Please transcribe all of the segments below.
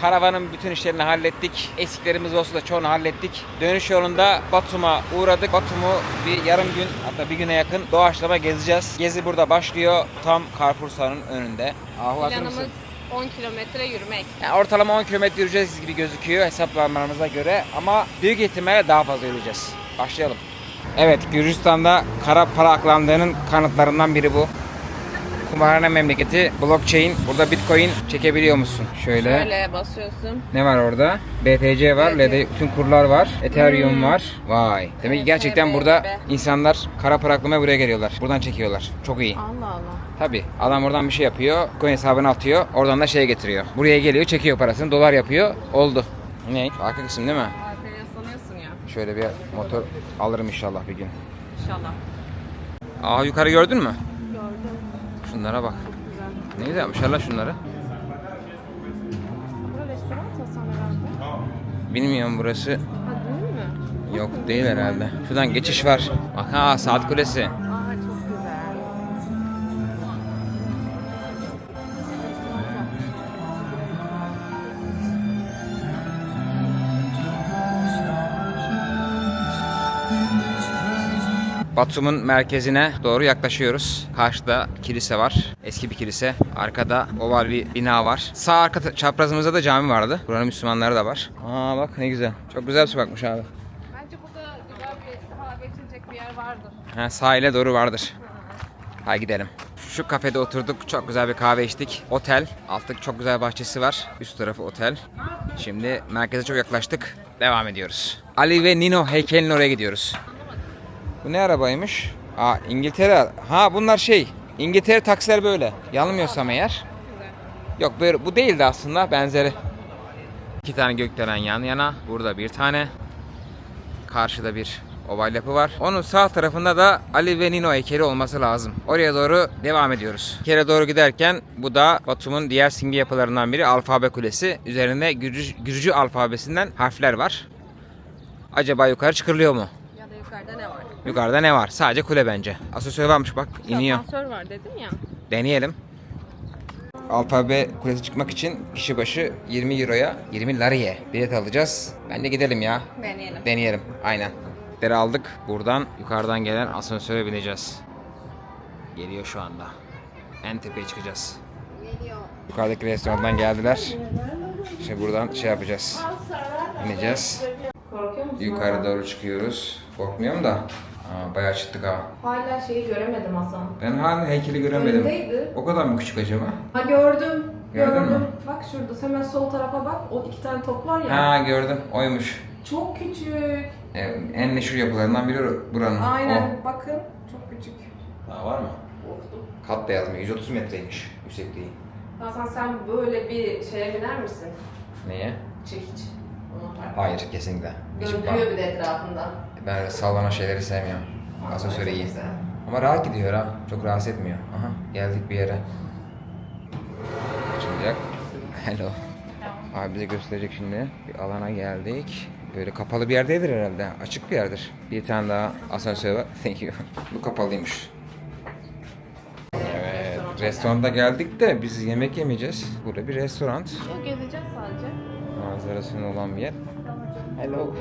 karavanın bütün işlerini hallettik. Eksiklerimiz olsa da çoğunu hallettik. Dönüş yolunda Batum'a uğradık. Batum'u bir yarım gün hatta bir güne yakın doğaçlama gezeceğiz. Gezi burada başlıyor. Tam Carrefour sahanın önünde. Ahu Planımız mısın? 10 kilometre yürümek. Yani ortalama 10 kilometre yürüyeceğiz gibi gözüküyor hesaplanmalarımıza göre ama büyük ihtimalle daha fazla yürüyeceğiz. Başlayalım. Evet Gürcistan'da kara para aklandığının kanıtlarından biri bu. Kumarhane memleketi blockchain. Burada bitcoin çekebiliyor musun? Şöyle. Şöyle basıyorsun. Ne var orada? BTC var, BTC. LD bütün kurlar var, Ethereum var. Vay. Demek ki gerçekten burada insanlar kara para aklamaya buraya geliyorlar. Buradan çekiyorlar. Çok iyi. Allah Allah. Tabi adam oradan bir şey yapıyor, coin hesabına atıyor, oradan da şeye getiriyor. Buraya geliyor, çekiyor parasını, dolar yapıyor, oldu. Ne? Arka kısım değil mi? Arkaya sanıyorsun ya. Şöyle bir motor alırım inşallah bir gün. İnşallah. Aa yukarı gördün mü? Şunlara bak. Ne güzel yapmışlar lan şunları. Bilmiyorum burası. Yok değil herhalde. Şuradan geçiş var. Bak ha saat kulesi. Batum'un merkezine doğru yaklaşıyoruz. Karşıda kilise var. Eski bir kilise. Arkada oval bir bina var. Sağ arka çaprazımızda da cami vardı. Buranın Müslümanları da var. Aa bak ne güzel. Çok güzel bir sokakmış abi. Bence burada güzel bir kahve içilecek bir yer vardır. Ha, sahile doğru vardır. Hadi gidelim. Şu kafede oturduk. Çok güzel bir kahve içtik. Otel. Alttaki çok güzel bahçesi var. Üst tarafı otel. Şimdi merkeze çok yaklaştık. Devam ediyoruz. Ali ve Nino heykelinin oraya gidiyoruz. Bu ne arabaymış? Aa İngiltere. Ha bunlar şey. İngiltere taksiler böyle. Yanılmıyorsam eğer. Yok böyle bu değildi aslında benzeri. İki tane gökdelen yan yana. Burada bir tane. Karşıda bir oval yapı var. Onun sağ tarafında da Ali ve Nino heykeli olması lazım. Oraya doğru devam ediyoruz. Kere doğru giderken bu da Batum'un diğer simge yapılarından biri Alfabe Kulesi. Üzerinde Gürcü, Gürcü alfabesinden harfler var. Acaba yukarı çıkırılıyor mu? Ya da yukarıda ne var? Yukarıda ne var? Sadece kule bence. Asansör varmış bak iniyor. Asansör var dedim ya. Deneyelim. Alfabe kulesi çıkmak için kişi başı 20 euroya 20 lariye bilet alacağız. Bence gidelim ya. Deneyelim. Deneyelim. Aynen. Biletleri aldık. Buradan yukarıdan gelen asansöre bineceğiz. Geliyor şu anda. En tepeye çıkacağız. Geliyor. Yukarıdaki restorandan geldiler. Şimdi buradan şey yapacağız. İneceğiz. Yukarı doğru çıkıyoruz. Korkmuyorum da. Aa, bayağı çıktık ha. Hala şeyi göremedim Hasan. Ben hala heykeli göremedim. Önündeydi. O kadar mı küçük acaba? Ha gördüm. Gördün gördüm. mü? Bak şurada hemen sol tarafa bak. O iki tane top var ya. Ha gördüm. Oymuş. Çok küçük. E, en meşhur yapılarından biri buranın. Aynen. Bakın çok küçük. O. Daha var mı? Korktum. Kat da yazmıyor. 130 metreymiş yüksekliği. Hasan sen böyle bir şeye biner misin? Neye? Çekiç. Onu Hayır kesinlikle. Hiç Döndürüyor bir de etrafında. Ben sallanan şeyleri sevmiyorum. Asansöre iyi. Ama rahat gidiyor ha. Çok rahatsız etmiyor. Aha geldik bir yere. Açılacak. Hello. Abi bize gösterecek şimdi. Bir alana geldik. Böyle kapalı bir yerdeydir herhalde. Açık bir yerdir. Bir tane daha asansör var. Thank you. Bu kapalıymış. Evet. Restoranda geldik de biz yemek yemeyeceğiz. Burada bir restoran. Yok gezeceğiz sadece. Manzarasının olan bir yer. Hello.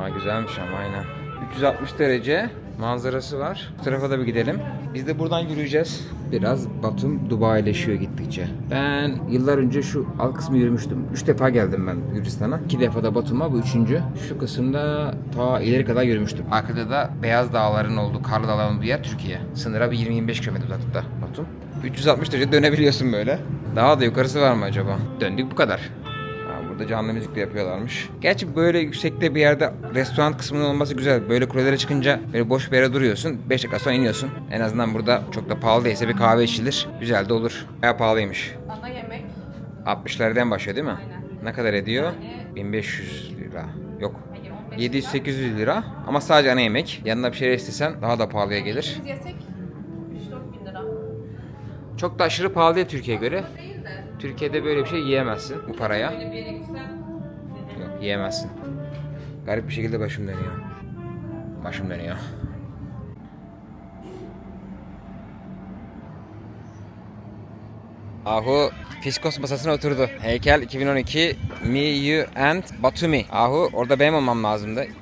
Aa güzelmiş ama aynen. 360 derece manzarası var. Bu tarafa da bir gidelim. Biz de buradan yürüyeceğiz. Biraz Batum Dubai'leşiyor gittikçe. Ben yıllar önce şu alt kısmı yürümüştüm. Üç defa geldim ben Gürcistan'a. İki defa da Batum'a bu üçüncü. Şu kısımda ta ileri kadar yürümüştüm. Arkada da Beyaz Dağların olduğu, karlı dağların olduğu yer Türkiye. Sınıra bir 20-25 km uzaklıkta Batum. 360 derece dönebiliyorsun böyle. Daha da yukarısı var mı acaba? Döndük bu kadar. Burada canlı müzik de yapıyorlarmış. Gerçi böyle yüksekte bir yerde restoran kısmının olması güzel. Böyle kulelere çıkınca böyle boş bir yere duruyorsun. 5 dakika sonra iniyorsun. En azından burada çok da pahalı değilse bir kahve içilir. Güzel de olur. Baya pahalıymış. Ana yemek. 60'lardan başlıyor değil mi? Aynen. Ne kadar ediyor? 1500 lira. Yok. Hayır 15 700-800 lira ama sadece ana yemek. Yanına bir şey istesen daha da pahalıya gelir. Biz yesek 3-4 bin lira. Çok da aşırı pahalı değil Türkiye'ye göre. Değil de. Türkiye'de böyle bir şey yiyemezsin bu paraya. Yok yiyemezsin. Garip bir şekilde başım dönüyor. Başım dönüyor. Ahu Fiskos masasına oturdu. Heykel 2012 Me, You and Batumi. Ahu orada benim olmam lazımdı.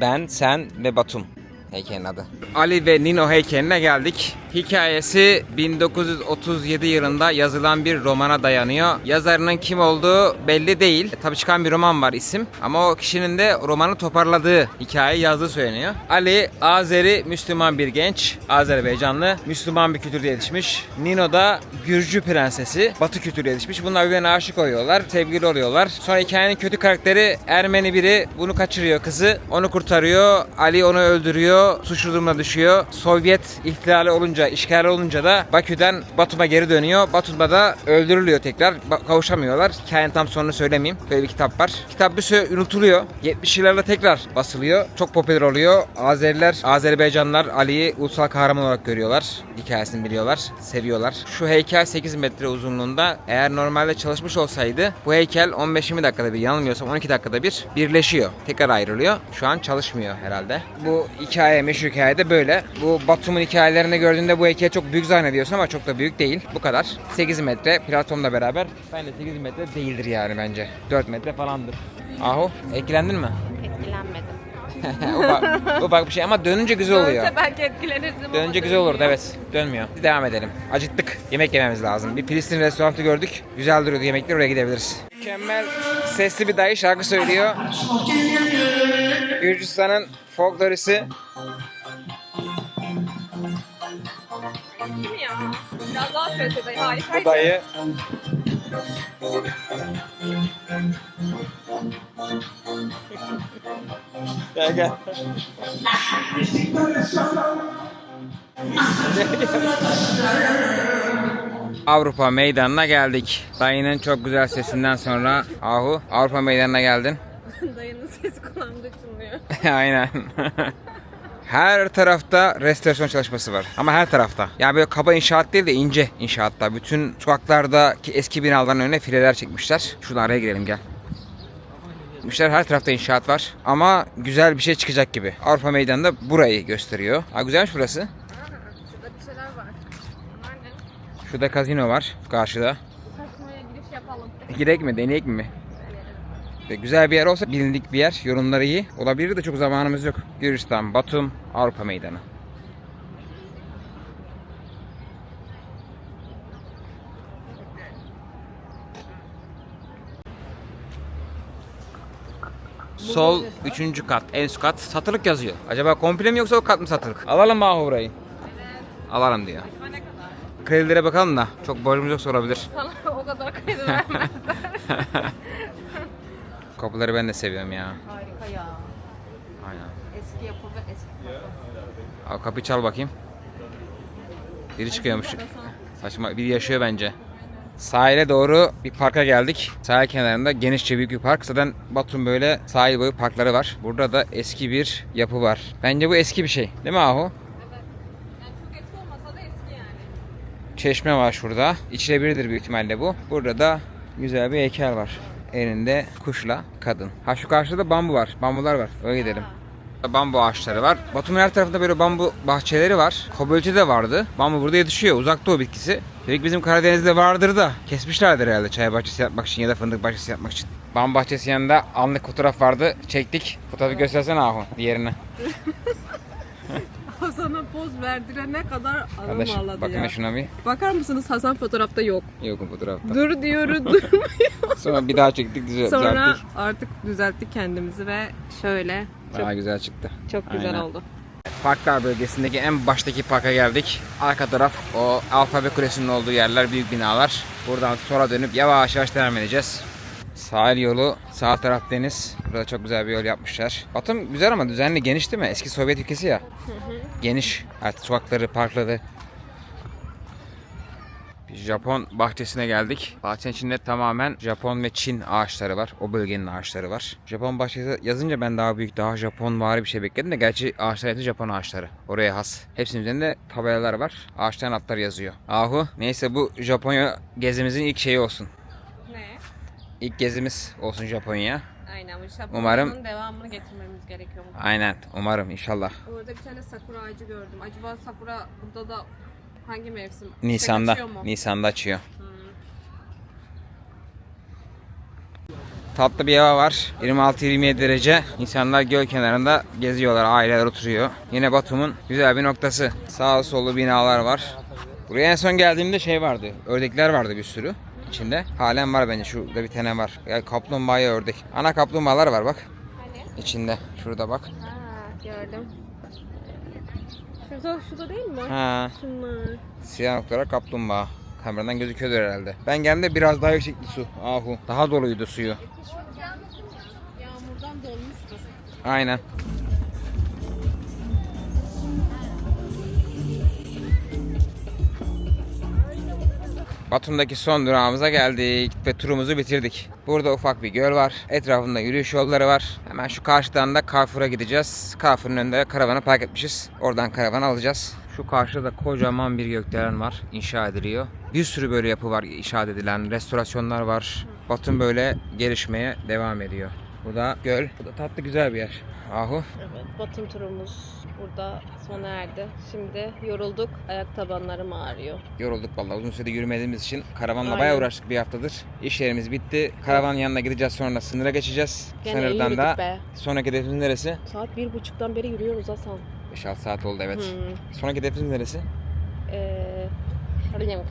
Ben, sen ve Batum heykelin adı. Ali ve Nino heykeline geldik. Hikayesi 1937 yılında yazılan bir romana dayanıyor. Yazarının kim olduğu belli değil. Tabi çıkan bir roman var isim. Ama o kişinin de romanı toparladığı hikayeyi yazdığı söyleniyor. Ali Azeri Müslüman bir genç. Azerbaycanlı. Müslüman bir kültürde yetişmiş. Nino da Gürcü prensesi. Batı kültürde yetişmiş. Bunlar birbirine aşık oluyorlar. Sevgili oluyorlar. Sonra hikayenin kötü karakteri Ermeni biri bunu kaçırıyor kızı. Onu kurtarıyor. Ali onu öldürüyor. Suçlu düşüyor. Sovyet ihtilali olunca, işgali olunca da Bakü'den Batum'a geri dönüyor. Batum'da da öldürülüyor tekrar. Ba- kavuşamıyorlar. Hikayenin tam sonunu söylemeyeyim. Böyle bir kitap var. Kitap bir süre unutuluyor. 70 yıllarda tekrar basılıyor. Çok popüler oluyor. Azeriler, Azerbaycanlılar Ali'yi ulusal kahraman olarak görüyorlar. Hikayesini biliyorlar, seviyorlar. Şu heykel 8 metre uzunluğunda. Eğer normalde çalışmış olsaydı bu heykel 15-20 dakikada bir yanılmıyorsam 12 dakikada bir birleşiyor. Tekrar ayrılıyor. Şu an çalışmıyor herhalde. Bu hikaye, meşhur hikaye de böyle. Bu Batum'un hikayelerini gördüğünde bu heykel çok büyük zannediyorsun ama çok da büyük değil. Bu kadar. 8 metre Platon'la beraber. Bence 8 metre değildir yani bence. 4 metre falandır. Ahu, etkilendin mi? Etkilenmedim. ufak, ufak bir şey ama dönünce güzel oluyor. Dönse belki etkilenirdim ama Dönünce güzel olurdu evet. Dönmüyor. Devam edelim. Acıktık. Yemek yememiz lazım. Bir Filistin restoranı gördük. Güzel duruyordu yemekler oraya gidebiliriz. Mükemmel sesli bir dayı şarkı söylüyor. Gürcistan'ın folklorisi. Biraz daha söylese dayı. Harikaydı. Bu dayı. gel gel. Avrupa meydanına geldik. Dayının çok güzel sesinden sonra Ahu Avrupa meydanına geldin. Dayının sesi kulağımda çınlıyor. Aynen. Her tarafta restorasyon çalışması var. Ama her tarafta. Yani böyle kaba inşaat değil de ince inşaatlar. Bütün sokaklardaki eski binaların önüne fileler çekmişler. Şuradan araya girelim gel. Çekmişler. Her tarafta inşaat var. Ama güzel bir şey çıkacak gibi. Avrupa Meydanı'nda burayı gösteriyor. Ha güzelmiş burası. Şurada bir şeyler var. Bunlar ne? Şurada kazino var karşıda. Kasmaya giriş yapalım. Girek mi, deneyek mi? Ve güzel bir yer olsa bilindik bir yer. Yorumları iyi. Olabilir de çok zamanımız yok. Gürcistan, Batum, Avrupa Meydanı. Sol üçüncü kat, en üst kat satılık yazıyor. Acaba komple mi yoksa o kat mı satılık? Alalım mı ahu burayı? Alalım diyor. Kredilere bakalım da çok borcumuz yoksa olabilir. Sana o kadar kredi vermezler. Kapıları ben de seviyorum ya. Harika ya. Aynen. Eski yapı ve eski kapı. Al kapıyı çal bakayım. Biri çıkıyormuş. Saçma biri yaşıyor bence. Sahile doğru bir parka geldik. Sahil kenarında genişçe büyük bir park. Zaten Batum böyle sahil boyu parkları var. Burada da eski bir yapı var. Bence bu eski bir şey. Değil mi Ahu? Yani çok eski olmasa da eski yani. Çeşme var şurada. İçilebilirdir büyük ihtimalle bu. Burada da güzel bir heykel var. Elinde kuşla kadın. Ha şu karşıda da bambu var. Bambular var. Öyle gidelim. Bambu ağaçları var. Batum'un her tarafında böyle bambu bahçeleri var. Kobolcu de vardı. Bambu burada yetişiyor. Uzakta o bitkisi. Dedik bizim Karadeniz'de vardır da kesmişlerdir herhalde çay bahçesi yapmak için ya da fındık bahçesi yapmak için. Bambu bahçesi yanında anlık fotoğraf vardı. Çektik. Fotoğrafı göstersene Ahu diğerini. Hasan'a poz verdirene kadar alım Kardeşim ağladı bakın ya. şuna bir. Bakar mısınız Hasan fotoğrafta yok. Yok o fotoğrafta. Dur diyoruz durmuyor. Sonra bir daha çektik düzelttik. Sonra artık düzelttik kendimizi ve şöyle çok, Daha güzel çıktı. çok güzel Aynen. oldu. Parklar bölgesindeki en baştaki parka geldik. Arka taraf o alfabe kulesinin olduğu yerler, büyük binalar. Buradan sola dönüp yavaş yavaş devam edeceğiz. Sahil yolu, sağ taraf deniz. Burada çok güzel bir yol yapmışlar. Batum güzel ama düzenli, geniş değil mi? Eski Sovyet ülkesi ya. Geniş. Artık sokakları, parkları. Bir Japon bahçesine geldik. Bahçenin içinde tamamen Japon ve Çin ağaçları var. O bölgenin ağaçları var. Japon bahçesi yazınca ben daha büyük, daha Japon vari bir şey bekledim de gerçi ağaçlar hepsi Japon ağaçları. Oraya has. Hepsinin üzerinde tabelalar var. Ağaçların adları yazıyor. Ahu. Neyse bu Japonya gezimizin ilk şeyi olsun. Ne? İlk gezimiz olsun Japonya. Aynen bu şapkanın Umarım- devamını getirmemiz gerekiyor. mu? Aynen. Umarım inşallah. Orada bir tane sakura ağacı gördüm. Acaba sakura burada da hangi mevsim? Çiçek Nisan'da. açıyor mu? Nisan'da açıyor. Hmm. Tatlı bir hava var. 26-27 derece. İnsanlar göl kenarında geziyorlar. Aileler oturuyor. Yine Batum'un güzel bir noktası. Sağ solu binalar var. Buraya en son geldiğimde şey vardı. Ördekler vardı bir sürü içinde. Halen var bence. Şurada bir tane var. Yani kaplumbağaya ördek. Ana kaplumbağalar var bak. Hani? içinde. Şurada bak. Ha gördüm. Şurada, şurada değil mi? Ha, Şunlar. siyah noktalar kaplumbağa. Kameradan gözüküyordur herhalde. Ben geldiğimde biraz daha yüksekti su. Ahu. Daha doluydu suyu. Yağmurdan dolmuştur. Aynen. Batum'daki son durağımıza geldik ve turumuzu bitirdik. Burada ufak bir göl var. Etrafında yürüyüş yolları var. Hemen şu karşıdan da Carrefour'a gideceğiz. Carrefour'un önünde karavanı park etmişiz. Oradan karavan alacağız. Şu karşıda kocaman bir gökdelen var. İnşa ediliyor. Bir sürü böyle yapı var inşa edilen. Restorasyonlar var. Batum böyle gelişmeye devam ediyor. Bu da göl. Bu da tatlı güzel bir yer. Ahu. Evet, Batum turumuz burada sona erdi. Şimdi yorulduk. Ayak tabanlarım ağrıyor. Yorulduk vallahi uzun süredir yürümediğimiz için karavanla Aynen. bayağı uğraştık bir haftadır. İş yerimiz bitti. Karavan yanına gideceğiz sonra sınıra geçeceğiz. Gene Sınırdan da be. sonraki hedefimiz neresi? Saat bir buçuktan beri yürüyoruz Hasan. 5-6 saat oldu evet. Hmm. Sonraki hedefimiz neresi? Ee,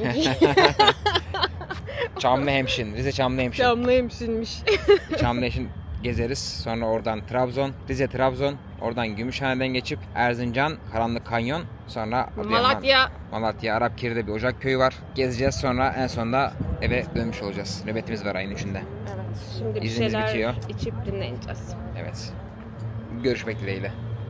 Çamlıhemşin. Rize Çamlıhemşin. Camlıymışsınmış. Çamlıhemşin gezeriz. Sonra oradan Trabzon, Rize Trabzon. Oradan Gümüşhane'den geçip Erzincan, Karanlık Kanyon. Sonra Adıyaman, Malatya. Malatya, Arapkir'de bir ocak köyü var. Gezeceğiz sonra en sonunda eve dönmüş olacağız. Nöbetimiz var ayın üçünde. Evet. Şimdi bir İzniniz şeyler bitiyor. içip dinleneceğiz. Evet. Görüşmek dileğiyle.